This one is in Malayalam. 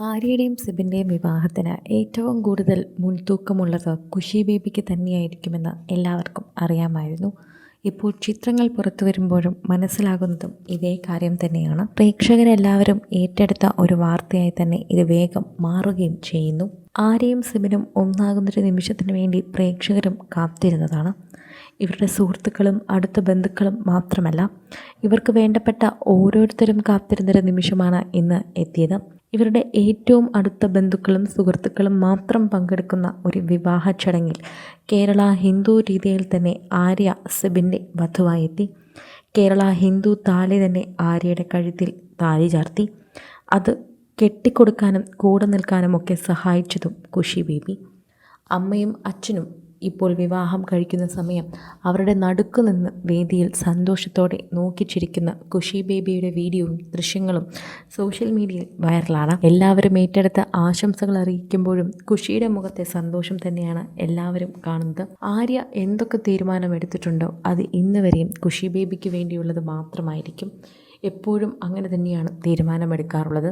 ആര്യയുടെയും സിബിന്റെയും വിവാഹത്തിന് ഏറ്റവും കൂടുതൽ മുൻതൂക്കമുള്ളത് കുഷി ബേബിക്ക് തന്നെയായിരിക്കുമെന്ന് എല്ലാവർക്കും അറിയാമായിരുന്നു. ഇപ്പോൾ ചിത്രങ്ങൾ പുറത്തു വരുമ്പോഴും മനസ്സിലാകുന്നതും ഇതേ കാര്യം തന്നെയാണ്. പ്രേക്ഷകരെല്ലാവരും ഏറ്റെടുത്ത ഒരു വാർത്തയായി തന്നെ ഇത് വേഗം മാറുകയും ചെയ്യുന്നു. ആരെയും സിബിനും ഒന്നാകുന്നൊരു നിമിഷത്തിന് വേണ്ടി പ്രേക്ഷകരും കാത്തിരുന്നതാണ്. ഇവരുടെ സുഹൃത്തുക്കളും അടുത്ത ബന്ധുക്കളും മാത്രമല്ല ഇവർക്ക് വേണ്ടപ്പെട്ട ഓരോരുത്തരും കാത്തിരുന്നൊരു നിമിഷമാണ് ഇന്ന് എത്തിയത്. ഇവരുടെ ഏറ്റവും അടുത്ത ബന്ധുക്കളും സുഹൃത്തുക്കളും മാത്രം പങ്കെടുക്കുന്ന ഒരു വിവാഹ ചടങ്ങിൽ കേരള ഹിന്ദു രീതിയിൽ തന്നെ ആര്യ സെബിന്റെ വധുവായെത്തി കേരള ഹിന്ദു താലി തന്നെ ആര്യയുടെ കഴുത്തിൽ താലി ചാർത്തി. അത് കെട്ടിക്കൊടുക്കാനും കൂടെ നിൽക്കാനും ഒക്കെ സഹായിച്ചതും കുഷി ബേബി. അമ്മയും അച്ഛനും ഇപ്പോൾ വിവാഹം കഴിക്കുന്ന സമയം അവരുടെ നടുക്കു നിന്ന് വേദിയിൽ സന്തോഷത്തോടെ നോക്കിച്ചിരിക്കുന്ന കുഷി ബേബിയുടെ വീഡിയോയും ദൃശ്യങ്ങളും സോഷ്യൽ മീഡിയയിൽ വൈറലാണ്. എല്ലാവരും ഏറ്റെടുത്ത ആശംസകൾ അറിയിക്കുമ്പോഴും കുഷിയുടെ മുഖത്തെ സന്തോഷം തന്നെയാണ് എല്ലാവരും കാണുന്നത്. ആര്യ എന്തൊക്കെ തീരുമാനമെടുത്തിട്ടുണ്ടോ അത് ഇന്ന് വരെയും കുഷി ബേബിക്ക് വേണ്ടിയുള്ളത് മാത്രമായിരിക്കും. എപ്പോഴും അങ്ങനെ തന്നെയാണ് തീരുമാനമെടുക്കാറുള്ളത്.